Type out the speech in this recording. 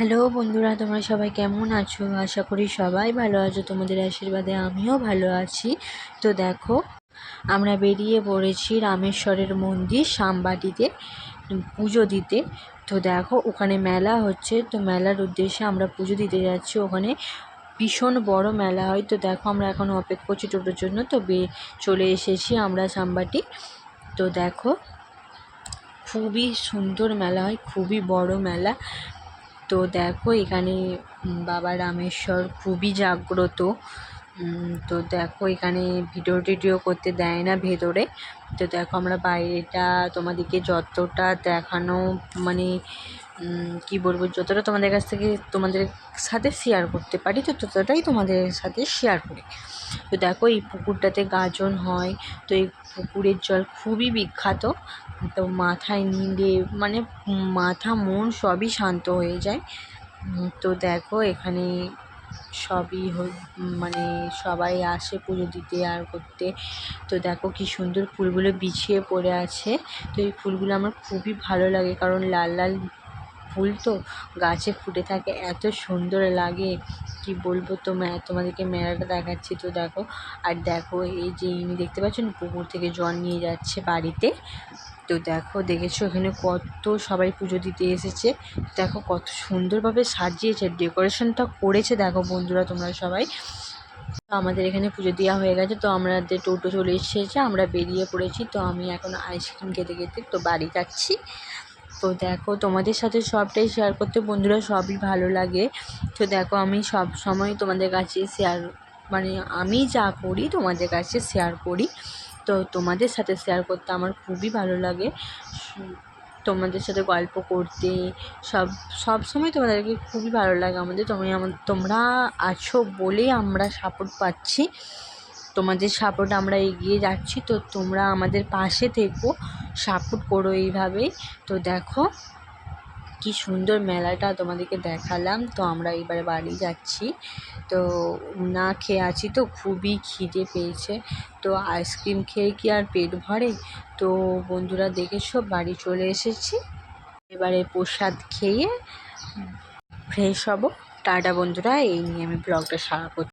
Hello বন্ধুরা, তোমরা সবাই কেমন আছো? আশা করি সবাই ভালো আছো। তোমাদের আশীর্বাদে আমিও ভালো আছি। তো দেখো, আমরা বেরিয়ে পড়েছি রামেশ্বরের মন্দির সামবাটিতে পুজো দিতে। তো দেখো, ওখানে মেলা হচ্ছে। তো মেলার উদ্দেশ্যে আমরা পুজো দিতে যাচ্ছি। ওখানে ভীষণ বড় মেলা হয়। তো দেখো, আমরা এখন অপেক্ষা করছি টোটোর জন্য। তো বে, চলে এসেছি আমরা সামবাটি তো দেখো, খুবই সুন্দর মেলা হয়, খুবই বড় মেলা। তো দেখো এখানে বাবা রামেশ্বর খুবই জাগ্রত। তো দেখো এখানে ভিডিও টিডিও করতে দেয় না ভেতরে। তো দেখো আমরা বাইরেটা তোমাদেরকে যতটা দেখানো মানে কি বলব, যতটা তোমাদের কাছ থেকে তোমাদের সাথে শেয়ার করতে পারি, তো ততটাই তোমাদের সাথে শেয়ার করি। তো দেখো এই পুকুরটাতে গাজন হয়, তো এই পুকুরের জল খুবই বিখ্যাত। তো মাথায় নিলে মানে মাথা, মন সবই শান্ত হয়ে যায়। তো দেখো এখানে সবই মানে সবাই আসে পুজো দিতে আর করতে। তো দেখো কি সুন্দর ফুলগুলো বিছিয়ে পড়ে আছে। তো এই ফুলগুলো আমার খুবই ভালো লাগে, কারণ লাল লাল ফুল তো গাছে ফুটে থাকে, এত সুন্দর লাগে। কি বলব তোমায় তোমাদেরকে মেলাটা দেখাচ্ছি তো দেখো। আর দেখো, এই যে ইনি দেখতে পাচ্ছেন, পুকুর থেকে জল নিয়ে যাচ্ছে বাড়িতে। তো দেখো, দেখেছ এখানে কত সবাই পুজো দিতে এসেছে। দেখো কত সুন্দরভাবে সাজিয়েছে, ডেকোরেশনটা করেছে। দেখো বন্ধুরা, তোমরা সবাই। আমাদের এখানে পুজো দেওয়া হয়ে গেছে, তো আমাদের টোটো চলে এসেছে, আমরা বেরিয়ে পড়েছি। তো আমি এখন আইসক্রিম খেতে খেতে তো বাড়ি যাচ্ছি। তো দেখো, তোমাদের সাথে সবটাই শেয়ার করতে বন্ধুরা সবই ভালো লাগে। তো দেখো, আমি সব সময় তোমাদের কাছে শেয়ার মানে আমি যা করি তোমাদের কাছে শেয়ার করি। তো তোমাদের সাথে শেয়ার করতে আমার খুবই ভালো লাগে। তোমাদের সাথে গল্প করতে, সব সব সময় তোমাদেরকে খুবই ভালো লাগে। আমাদের, তুমি তোমরা আছো বলেই আমরা সাপোর্ট পাচ্ছি। তোমাদের সাপোর্ট আমরা এগিয়ে যাচ্ছি, তো তোমরা আমাদের পাশে থেকো সাপোর্ট করো এইভাবেই। তো দেখো, কি সুন্দর মেলাটা তোমাদেরকে দেখালাম, তো আমরা এবারে বাড়ি যাচ্ছি। তো না খেয়ে আছি তো, খুবই খিদে পেয়েছে। তো আইসক্রিম খেয়ে কি আর পেট ভরে? তো বন্ধুরা দেখেছ, বাড়ি চলে এসেছি। এবারে প্রসাদ খেয়ে ফ্রেশ হব। টাটা বন্ধুরা, এই নিয়ে আমি ব্লগটা সারা করছি।